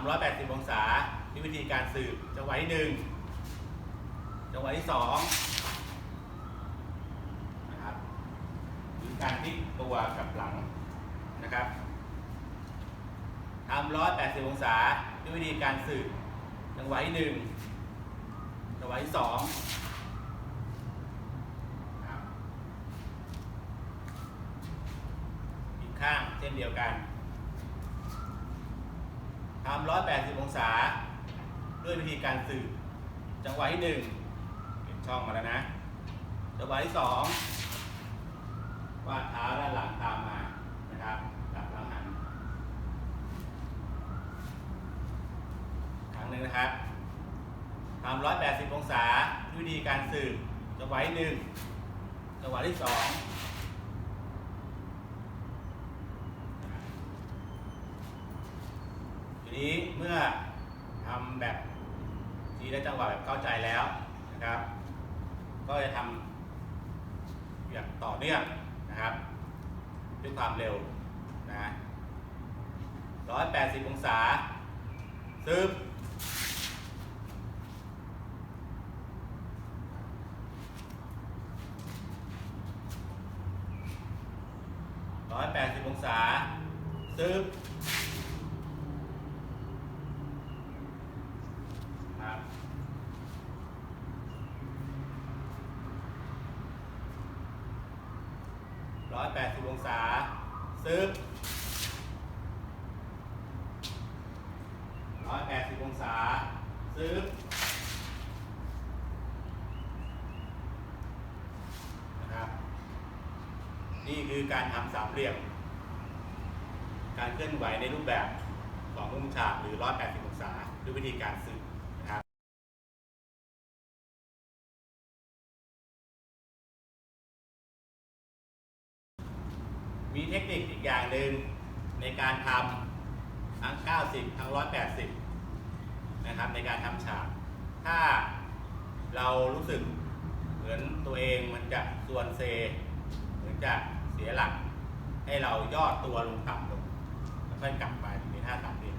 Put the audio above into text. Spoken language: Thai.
ำ180 องศาที่วิธีการสืบจังหวะที่หนึ่งจังหวะที่สองนะครับหรือการพลิกตัวกับหลังนะครับทำ180 องศาด้วยวิธีการสืบจังหวะที่หนึ่งจังหวะที่สองครับอีกข้างเช่นเดียวกัน ทำ180องศา ด้วยวิธีการสืบจังหวะที่หนึ่งเป็นช่องมาแล้วนะ จังหวะที่สองวาดเท้าด้านหลังตามมานะครับกลับหลังหันครั้งหนึ่งนะครับทำ180องศาด้วยวิธีการสืบจังหวะที่หนึ่งจังหวะที่สอง นี้เมื่อทำแบบทีละจังหวะแบบเข้าใจแล้วนะครับ ก็จะทำอย่างต่อเนื่องนะครับด้วยความเร็วนะ180 องศาซึบร้อยแปดสิบองศาซึบ ร้อยแปดสิบองศา ซึบร้อยแปดสิบองศา ซึบนะครับนี่คือการทำสามเหลี่ยม การเคลื่อนไหวในรูปแบบของมุมฉากหรือ 180 องศาด้วยวิธีการสืบ มีเทคนิคอีกอย่างหนึ่งในการทำทั้ง 90 ทั้ง 180 นะครับในการทำฉาก ถ้าเรารู้สึกเหมือนตัวเองมันจะส่วนเซเหมือนจะเสียหลัก ให้เราย่อตัวลงต่ำลงแล้วค่อยกลับมาอยู่ในท่าสามเหลี่ยม